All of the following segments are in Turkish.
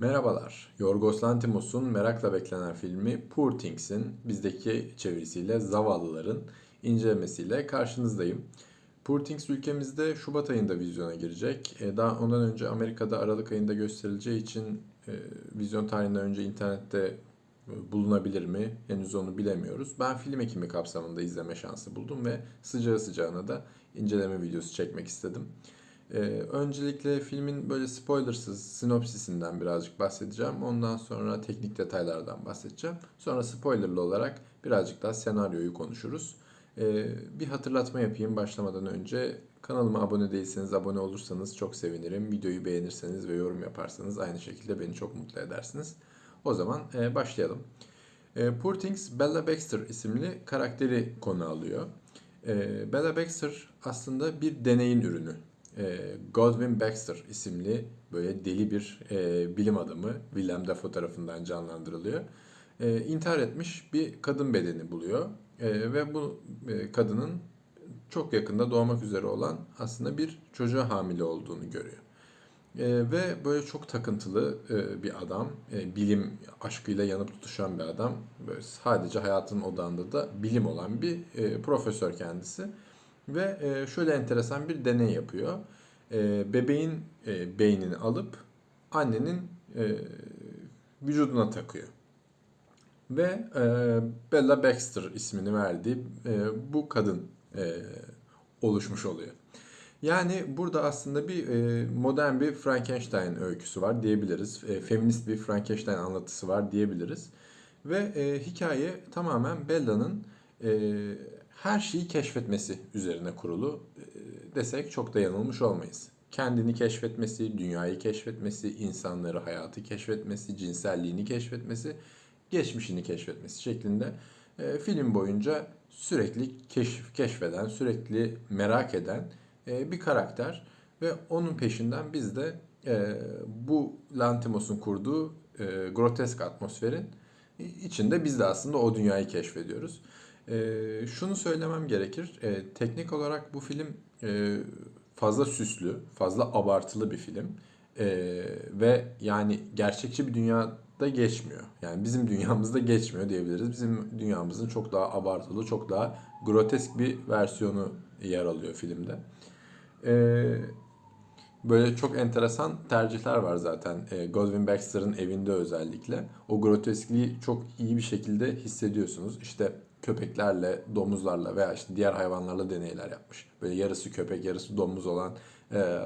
Merhabalar. Yorgos Lanthimos'un merakla beklenen filmi Poor Things'in bizdeki çevirisiyle Zavallıların incelemesiyle karşınızdayım. Poor Things ülkemizde Şubat ayında vizyona girecek. E, Daha ondan önce Amerika'da Aralık ayında gösterileceği için e, vizyon tarihinden önce internette e, bulunabilir mi? Henüz onu bilemiyoruz. Ben film ekimi kapsamında izleme şansı buldum ve sıcağı sıcağına da inceleme videosu çekmek istedim. Ee, öncelikle filmin böyle spoilersız sinopsisinden birazcık bahsedeceğim. Ondan sonra teknik detaylardan bahsedeceğim. Sonra spoilerlı olarak birazcık daha senaryoyu konuşuruz. Ee, bir hatırlatma yapayım başlamadan önce. Kanalıma abone değilseniz abone olursanız çok sevinirim. Videoyu beğenirseniz ve yorum yaparsanız aynı şekilde beni çok mutlu edersiniz. O zaman e, başlayalım. E, Poor Things Bella Baxter isimli karakteri konu alıyor. E, Bella Baxter aslında bir deneyin ürünü. E, Godwin Baxter isimli böyle deli bir e, bilim adamı Willem Dafoe tarafından canlandırılıyor. E, intihar etmiş bir kadın bedeni buluyor E, ve bu e, kadının çok yakında doğmak üzere olan aslında bir çocuğa hamile olduğunu görüyor. E, ve böyle çok takıntılı e, bir adam, e, bilim aşkıyla yanıp tutuşan bir adam. Böyle sadece hayatının odağında da bilim olan bir e, profesör kendisi. Ve e, şöyle enteresan bir deney yapıyor. E, bebeğin e, beynini alıp annenin e, vücuduna takıyor. Ve e, Bella Baxter ismini verdiği e, bu kadın e, oluşmuş oluyor. Yani burada aslında bir e, modern bir Frankenstein öyküsü var diyebiliriz. E, feminist bir Frankenstein anlatısı var diyebiliriz. Ve e, hikaye tamamen Bella'nın e, her şeyi keşfetmesi üzerine kurulu e, desek çok da yanılmış olmayız. Kendini keşfetmesi, dünyayı keşfetmesi, insanları, hayatı keşfetmesi, cinselliğini keşfetmesi, geçmişini keşfetmesi şeklinde e, film boyunca sürekli keşif, keşfeden, sürekli merak eden e, bir karakter ve onun peşinden biz de e, bu Lantimos'un kurduğu e, grotesk atmosferin içinde biz de aslında o dünyayı keşfediyoruz. E, şunu söylemem gerekir, e, teknik olarak bu film e, fazla süslü, fazla abartılı bir film E, ve yani gerçekçi bir dünyada geçmiyor. Yani bizim dünyamızda geçmiyor diyebiliriz. Bizim dünyamızın çok daha abartılı, çok daha grotesk bir versiyonu yer alıyor filmde. Ee, böyle çok enteresan tercihler var zaten. Ee, Godwin Baxter'ın evinde özellikle. O groteskliği çok iyi bir şekilde hissediyorsunuz. İşte köpeklerle, domuzlarla veya işte diğer hayvanlarla deneyler yapmış. Böyle yarısı köpek, yarısı domuz olan e,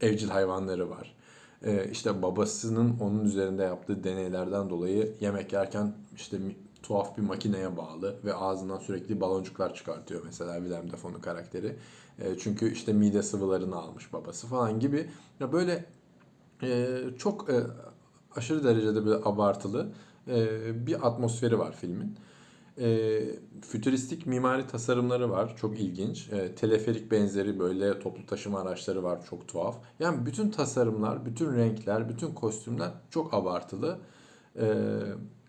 evcil hayvanları var. E, işte babasının onun üzerinde yaptığı deneylerden dolayı yemek yerken işte tuhaf bir makineye bağlı ve ağzından sürekli baloncuklar çıkartıyor mesela Willem Dafoe'nun karakteri. E, çünkü işte mide sıvılarını almış babası falan gibi. Ya böyle e, çok e, aşırı derecede bir abartılı e, bir atmosferi var filmin. E, fütüristik mimari tasarımları var. Çok ilginç. E, teleferik benzeri böyle toplu taşıma araçları var. Çok tuhaf. Yani bütün tasarımlar, bütün renkler, bütün kostümler çok abartılı. E,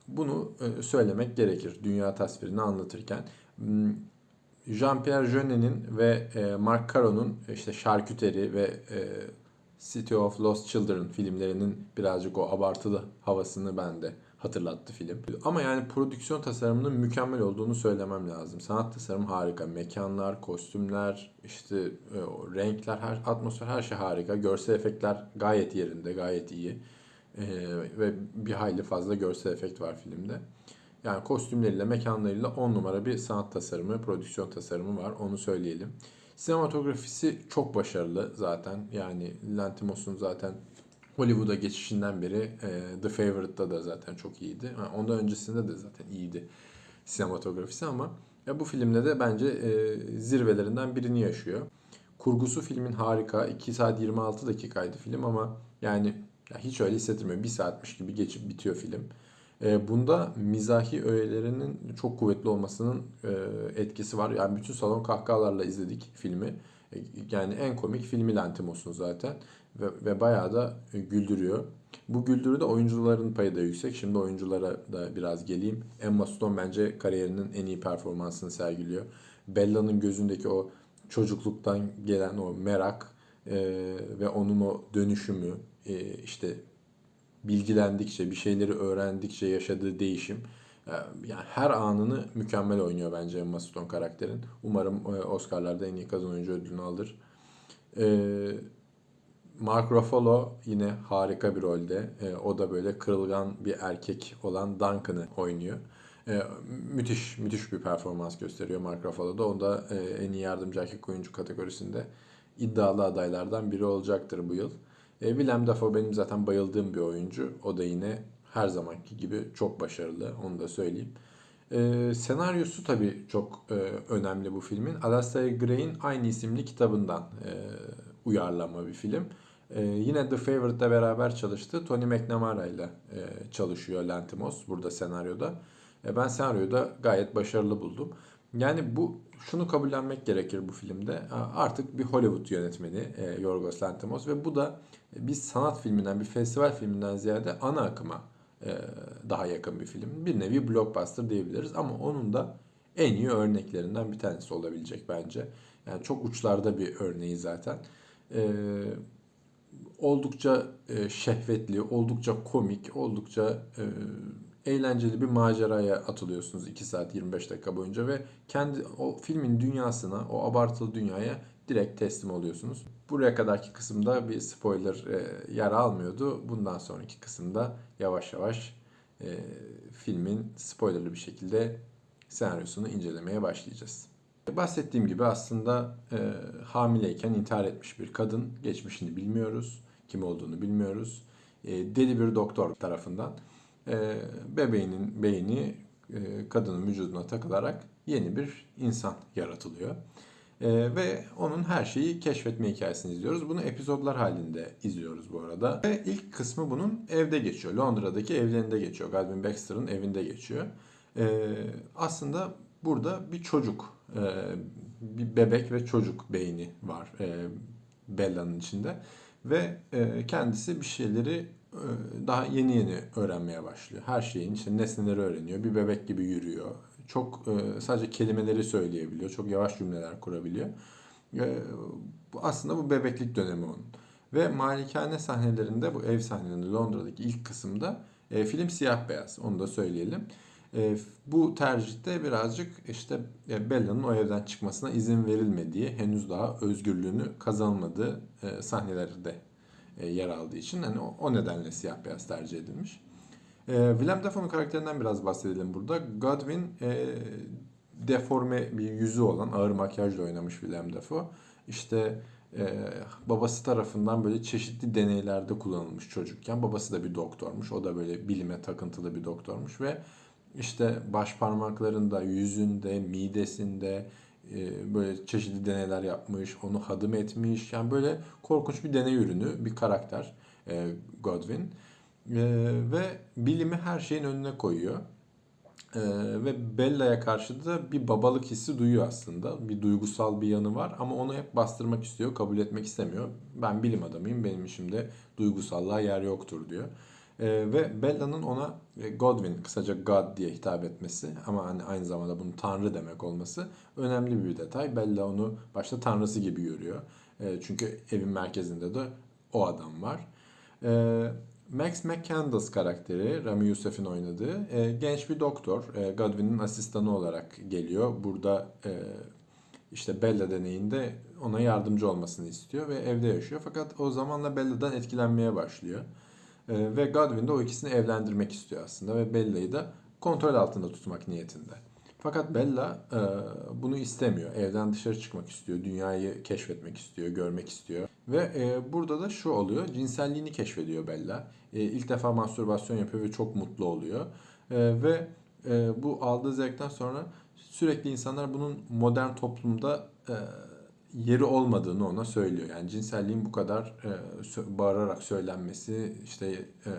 bunu söylemek gerekir dünya tasvirini anlatırken. Hmm, Jean-Pierre Jeunet'in ve e, Marc Caron'un işte Charcuterie ve e, City of Lost Children filmlerinin birazcık o abartılı havasını bende hatırlattı film. Ama yani prodüksiyon tasarımının mükemmel olduğunu söylemem lazım. Sanat tasarımı harika. Mekanlar, kostümler, işte e, renkler, her atmosfer her şey harika. Görsel efektler gayet yerinde, gayet iyi. E, ve bir hayli fazla görsel efekt var filmde. Yani kostümleriyle, mekanlarıyla 10 numara bir sanat tasarımı, prodüksiyon tasarımı var. Onu söyleyelim. Sinematografisi çok başarılı zaten. Yani Lantimos'un zaten Hollywood'a geçişinden beri e, The Favourite'da da zaten çok iyiydi. Ha, Ondan öncesinde de zaten iyiydi sinematografisi ama ya bu filmde de bence e, zirvelerinden birini yaşıyor. Kurgusu filmin harika. 2 saat 26 dakikaydı film ama yani ya hiç öyle hissettirmiyor. 1 saatmiş gibi geçip bitiyor film. E, bunda mizahi öğelerinin çok kuvvetli olmasının e, etkisi var. Yani bütün salon kahkahalarla izledik filmi. E, yani en komik filmi Lantimos'un zaten. Ve, ve bayağı da e, güldürüyor. Bu güldürüde oyuncuların payı da yüksek. Şimdi oyunculara da biraz geleyim. Emma Stone bence kariyerinin en iyi performansını sergiliyor. Bella'nın gözündeki o çocukluktan gelen o merak e, ve onun o dönüşümü e, işte bilgilendikçe, bir şeyleri öğrendikçe yaşadığı değişim. e, Yani her anını mükemmel oynuyor bence Emma Stone karakterin. Umarım e, Oscar'larda en iyi kadın oyuncu ödülünü alır. Ee, Mark Ruffalo yine harika bir rolde. Ee, o da böyle kırılgan bir erkek olan Duncan'ı oynuyor. Ee, müthiş, müthiş bir performans gösteriyor Mark Ruffalo da. O da e, en iyi yardımcı erkek oyuncu kategorisinde iddialı adaylardan biri olacaktır bu yıl. E, Willem Dafoe benim zaten bayıldığım bir oyuncu. O da yine her zamanki gibi çok başarılı. Onu da söyleyeyim. E, senaryosu tabii çok e, önemli bu filmin. Alasdair Gray'in aynı isimli kitabından e, uyarlama bir film. E, yine The Favourite'la beraber çalıştı. Tony McNamara ile e, çalışıyor Lantimos burada senaryoda. E, ben senaryoyu da gayet başarılı buldum. Yani bu şunu kabullenmek gerekir bu filmde. Artık bir Hollywood yönetmeni e, Yorgos Lanthimos ve bu da bir sanat filminden, bir festival filminden ziyade ana akıma e, daha yakın bir film. Bir nevi blockbuster diyebiliriz ama onun da en iyi örneklerinden bir tanesi olabilecek bence. Yani çok uçlarda bir örneği zaten. E, oldukça e, şehvetli, oldukça komik, oldukça e, eğlenceli bir maceraya atılıyorsunuz 2 saat 25 dakika boyunca ve kendi o filmin dünyasına, o abartılı dünyaya direkt teslim oluyorsunuz. Buraya kadarki kısımda bir spoiler e, yer almıyordu. Bundan sonraki kısımda yavaş yavaş e, filmin spoilerlı bir şekilde senaryosunu incelemeye başlayacağız. Bahsettiğim gibi aslında e, hamileyken intihar etmiş bir kadın. Geçmişini bilmiyoruz, kim olduğunu bilmiyoruz. E, deli bir doktor tarafından e, bebeğinin beyni e, kadının vücuduna takılarak yeni bir insan yaratılıyor. E, ve onun her şeyi keşfetme hikayesini izliyoruz. Bunu epizodlar halinde izliyoruz bu arada. Ve ilk kısmı bunun evde geçiyor. Londra'daki evlerinde geçiyor. Godwin Baxter'ın evinde geçiyor. E, aslında burada bir çocuk, e, bir bebek ve çocuk beyni var e, Bella'nın içinde. Ve e, kendisi bir şeyleri e, daha yeni yeni öğrenmeye başlıyor. Her şeyin işte nesneleri öğreniyor. Bir bebek gibi yürüyor. Çok e, sadece kelimeleri söyleyebiliyor. Çok yavaş cümleler kurabiliyor. E, aslında bu bebeklik dönemi onun. Ve malikane sahnelerinde bu ev sahnelerinde Londra'daki ilk kısımda e, film siyah beyaz. Onu da söyleyelim. E, bu tercihte birazcık işte e, Bella'nın o evden çıkmasına izin verilmediği, henüz daha özgürlüğünü kazanmadığı e, sahnelerde e, yer aldığı için hani o, o nedenle siyah beyaz tercih edilmiş. E, Willem Dafoe'nun karakterinden biraz bahsedelim burada. Godwin e, deforme bir yüzü olan ağır makyajla oynamış Willem Dafoe. İşte e, babası tarafından böyle çeşitli deneylerde kullanılmış çocukken. Babası da bir doktormuş. O da böyle bilime takıntılı bir doktormuş ve işte baş parmaklarında, yüzünde, midesinde, e, böyle çeşitli deneyler yapmış, onu hadım etmiş. Yani böyle korkunç bir deney ürünü, bir karakter e, Godwin. E, ve bilimi her şeyin önüne koyuyor. ve Bella'ya karşı da bir babalık hissi duyuyor aslında. Bir duygusal bir yanı var ama onu hep bastırmak istiyor, kabul etmek istemiyor. Ben bilim adamıyım, benim işimde duygusallığa yer yoktur diyor. E, ve Bella'nın ona e, Godwin, kısaca God diye hitap etmesi ama hani aynı zamanda bunun Tanrı demek olması önemli bir detay. Bella onu başta Tanrısı gibi görüyor. E, çünkü evin merkezinde de o adam var. E, Max McCandless karakteri, Rami Youssef'in oynadığı e, genç bir doktor. E, Godwin'in asistanı olarak geliyor. Burada e, işte Bella deneyinde ona yardımcı olmasını istiyor ve evde yaşıyor. Fakat o zamanla Bella'dan etkilenmeye başlıyor. Ee, ve Godwin de o ikisini evlendirmek istiyor aslında ve Bella'yı da kontrol altında tutmak niyetinde. Fakat Bella e, bunu istemiyor. Evden dışarı çıkmak istiyor. Dünyayı keşfetmek istiyor, görmek istiyor. Ve e, burada da şu oluyor. Cinselliğini keşfediyor Bella. E, ilk defa mastürbasyon yapıyor ve çok mutlu oluyor. E, ve e, bu aldığı zevkten sonra sürekli insanlar bunun modern toplumda e, yeri olmadığını ona söylüyor. Yani cinselliğin bu kadar e, bağırarak söylenmesi, işte e,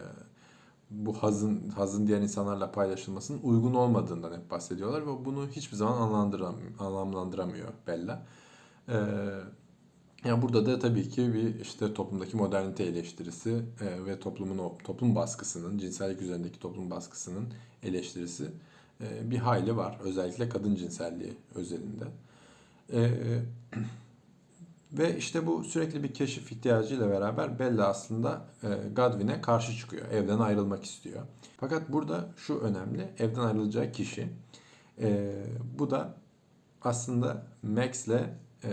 bu hazın hazın diğer insanlarla paylaşılmasının uygun olmadığından hep bahsediyorlar ve bunu hiçbir zaman anlamlandıram, anlamlandıramıyor Bella. E, yani burada da tabii ki bir işte toplumdaki modernite eleştirisi e, ve toplumun toplum baskısının, cinsellik üzerindeki toplum baskısının eleştirisi e, bir hayli var. Özellikle kadın cinselliği özelinde. E, Ve işte bu sürekli bir keşif ihtiyacıyla beraber Bella aslında e, Godwin'e karşı çıkıyor. Evden ayrılmak istiyor. Fakat burada şu önemli. Evden ayrılacağı kişi. E, bu da aslında Max'le e,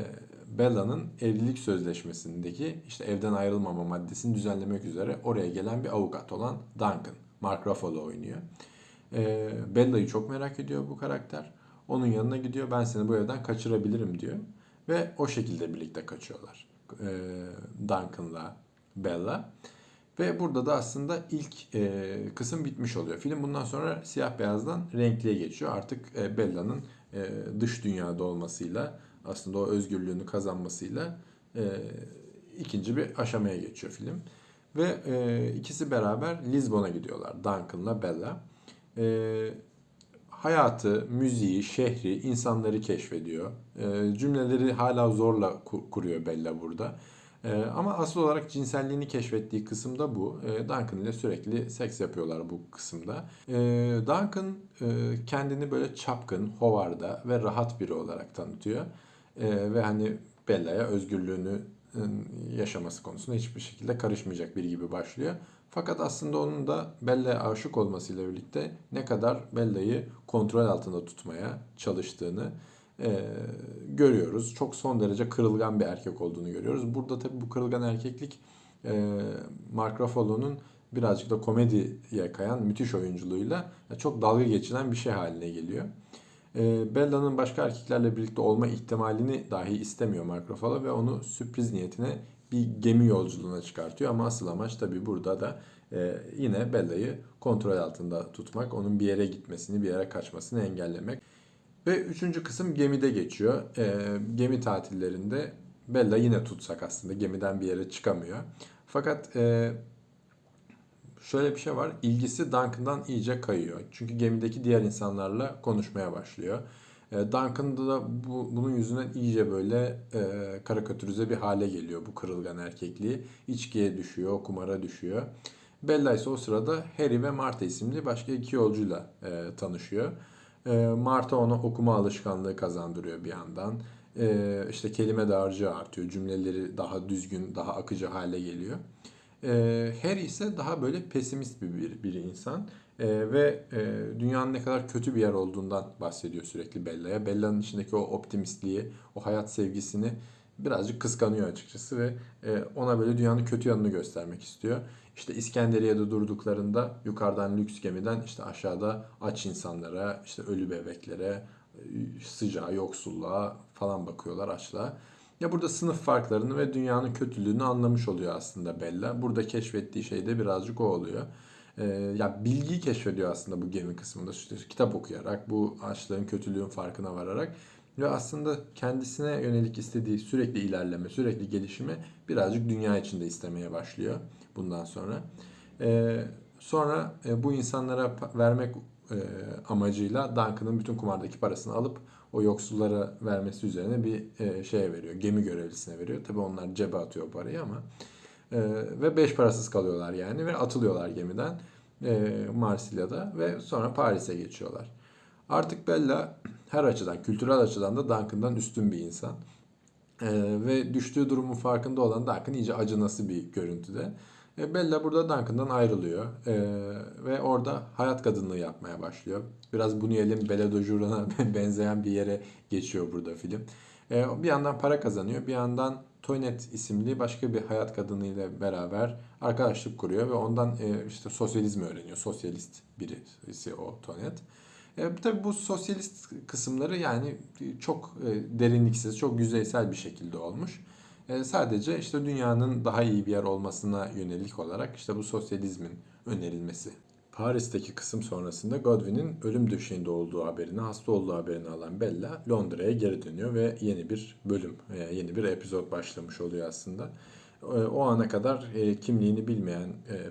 Bella'nın evlilik sözleşmesindeki işte evden ayrılmama maddesini düzenlemek üzere oraya gelen bir avukat olan Duncan. Mark Ruffalo oynuyor. E, Bella'yı çok merak ediyor bu karakter. Onun yanına gidiyor. Ben seni bu evden kaçırabilirim diyor. Ve o şekilde birlikte kaçıyorlar. E, Duncan'la Bella. Ve burada da aslında ilk e, kısım bitmiş oluyor. Film bundan sonra siyah beyazdan renkliye geçiyor. Artık e, Bella'nın e, dış dünyada olmasıyla aslında o özgürlüğünü kazanmasıyla e, ikinci bir aşamaya geçiyor film. Ve e, ikisi beraber Lisbon'a gidiyorlar. Duncan'la Bella. E, hayatı, müziği, şehri, insanları keşfediyor. E, cümleleri hala zorla ku- kuruyor Bella burada. E, ama asıl olarak cinselliğini keşfettiği kısımda bu. E, Duncan ile sürekli seks yapıyorlar bu kısımda. Duncan e, kendini böyle çapkın, hovarda ve rahat biri olarak tanıtıyor. Ve hani Bella'ya özgürlüğünü e, yaşaması konusunda hiçbir şekilde karışmayacak biri gibi başlıyor. Fakat aslında onun da Bella'ya aşık olmasıyla birlikte ne kadar Bella'yı kontrol altında tutmaya çalıştığını e, görüyoruz. Çok son derece kırılgan bir erkek olduğunu görüyoruz. Burada tabii bu kırılgan erkeklik e, Mark Ruffalo'nun birazcık da komediye kayan müthiş oyunculuğuyla çok dalga geçilen bir şey haline geliyor. E, Bella'nın başka erkeklerle birlikte olma ihtimalini dahi istemiyor Mark Ruffalo ve onu sürpriz niyetine bir gemi yolculuğuna çıkartıyor. Ama asıl amaç tabii burada da e, yine Bella'yı kontrol altında tutmak, onun bir yere gitmesini, bir yere kaçmasını engellemek. Ve üçüncü kısım gemide geçiyor. E, gemi tatillerinde Bella yine tutsak aslında gemiden bir yere çıkamıyor. Fakat e, şöyle bir şey var. İlgisi Duncan'dan iyice kayıyor. Çünkü gemideki diğer insanlarla konuşmaya başlıyor. E, Duncan da bu, bunun yüzünden iyice böyle e, karikatürize bir hale geliyor bu kırılgan erkekliği. İçkiye düşüyor, kumara düşüyor. Bella ise o sırada Harry ve Martha isimli başka iki yolcuyla e, tanışıyor. E, Martha ona okuma alışkanlığı kazandırıyor bir yandan. E, işte kelime dağarcığı artıyor. Cümleleri daha düzgün, daha akıcı hale geliyor. E, Harry ise daha böyle pesimist bir, bir, bir insan. E, ve e, dünyanın ne kadar kötü bir yer olduğundan bahsediyor sürekli Bella'ya. Bella'nın içindeki o optimistliği, o hayat sevgisini birazcık kıskanıyor açıkçası ve e, ona böyle dünyanın kötü yanını göstermek istiyor. İşte İskenderiye'de durduklarında yukarıdan lüks gemiden işte aşağıda aç insanlara, işte ölü bebeklere, e, sıcağa, yoksulluğa falan bakıyorlar açlığa. Ya burada sınıf farklarını ve dünyanın kötülüğünü anlamış oluyor aslında Bella. Burada keşfettiği şey de birazcık o oluyor. Ee, ya bilgiyi keşfediyor aslında bu gemi kısmında. İşte kitap okuyarak, bu açlığın, kötülüğün farkına vararak ve aslında kendisine yönelik istediği sürekli ilerleme, sürekli gelişimi birazcık dünya içinde istemeye başlıyor bundan sonra. Ee, sonra e, bu insanlara vermek e, amacıyla Duncan'ın bütün kumardaki parasını alıp o yoksullara vermesi üzerine bir e, şeye veriyor. Gemi görevlisine veriyor. Tabii onlar cebe atıyor parayı ama e, ve beş parasız kalıyorlar yani ve atılıyorlar gemiden e, Marsilya'da ve sonra Paris'e geçiyorlar. Artık Bella her açıdan, kültürel açıdan da Duncan'dan üstün bir insan. E, ve düştüğü durumun farkında olan Duncan iyice acınası bir görüntüde. E, Bella burada Duncan'dan ayrılıyor e, ve orada hayat kadınlığı yapmaya başlıyor. Biraz Buñuel'in Belle de Jour'una benzeyen bir yere geçiyor burada film. E, bir yandan para kazanıyor, bir yandan Toinette isimli başka bir hayat kadınıyla beraber arkadaşlık kuruyor ve ondan e, işte sosyalizmi öğreniyor. Sosyalist birisi o Toinette. E, tabii bu sosyalist kısımları yani çok e, derinliksiz, çok yüzeysel bir şekilde olmuş. E, sadece işte dünyanın daha iyi bir yer olmasına yönelik olarak işte bu sosyalizmin önerilmesi. Paris'teki kısım sonrasında Godwin'in ölüm döşeğinde olduğu haberini, hasta olduğu haberini alan Bella Londra'ya geri dönüyor ve yeni bir bölüm, e, yeni bir epizod başlamış oluyor aslında. E, O ana kadar e, kimliğini bilmeyen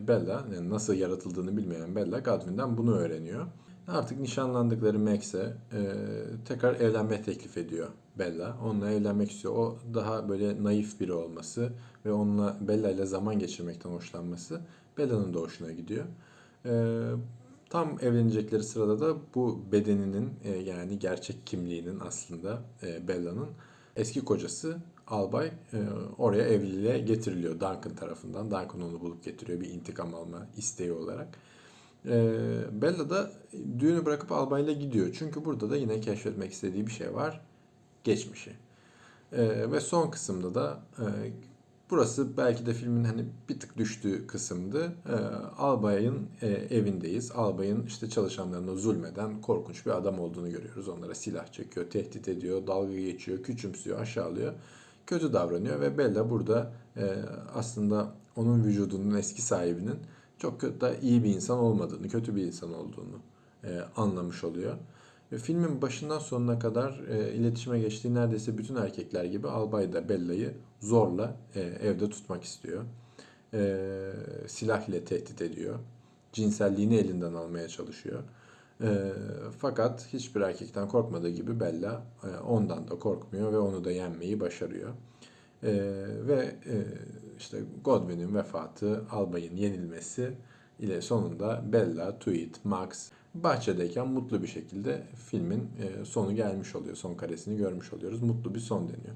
Bella, nasıl yaratıldığını bilmeyen Bella Godwin'den bunu öğreniyor. Artık nişanlandıkları Max'e tekrar evlenme teklif ediyor Bella. Onunla evlenmek istiyor. O daha böyle naif biri olması ve onunla Bella ile zaman geçirmekten hoşlanması Bella'nın da hoşuna gidiyor. E, tam evlenecekleri sırada da bu bedeninin e, yani gerçek kimliğinin aslında e, Bella'nın eski kocası albay e, oraya evliliğe getiriliyor Duncan tarafından. Duncan onu bulup getiriyor bir intikam alma isteği olarak. E, Bella da düğünü bırakıp albayla gidiyor. Çünkü burada da yine keşfetmek istediği bir şey var. Geçmişi. E, ve son kısımda da e, burası belki de filmin hani bir tık düştüğü kısımdı. E, albayın e, evindeyiz. Albayın işte çalışanlarına zulmeden korkunç bir adam olduğunu görüyoruz. Onlara silah çekiyor, tehdit ediyor, dalga geçiyor, küçümsüyor, aşağılıyor. Kötü davranıyor ve Bella burada e, aslında onun vücudunun eski sahibinin çok da iyi bir insan olmadığını, kötü bir insan olduğunu e, anlamış oluyor. Ve filmin başından sonuna kadar e, iletişime geçtiği neredeyse bütün erkekler gibi Albay da Bella'yı zorla e, evde tutmak istiyor. E, silah ile tehdit ediyor. Cinselliğini elinden almaya çalışıyor. E, fakat hiçbir erkekten korkmadığı gibi Bella e, ondan da korkmuyor ve onu da yenmeyi başarıyor. E, ve e, işte Godwin'in vefatı, Albay'ın yenilmesi ile sonunda Bella, Tweet, Max bahçedeyken mutlu bir şekilde filmin e, sonu gelmiş oluyor. Son karesini görmüş oluyoruz. Mutlu bir son deniyor.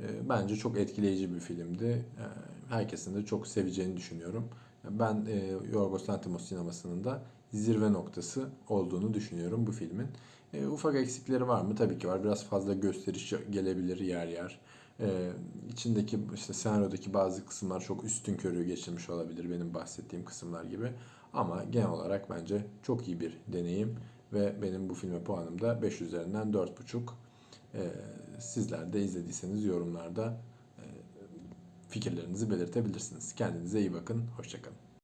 E, Bence çok etkileyici bir filmdi. E, Herkesin de çok seveceğini düşünüyorum. Ben e, Yorgos Lanthimos sinemasının da zirve noktası olduğunu düşünüyorum bu filmin. E, Ufak eksikleri var mı? Tabii ki var. Biraz fazla gösteriş gelebilir yer yer. E, içindeki işte senaryodaki bazı kısımlar çok üstün körü geçirmiş olabilir benim bahsettiğim kısımlar gibi. Ama genel olarak bence çok iyi bir deneyim ve benim bu filme puanım da 5 üzerinden 4,5. Ee, sizler de izlediyseniz yorumlarda e, fikirlerinizi belirtebilirsiniz. Kendinize iyi bakın. Hoşçakalın.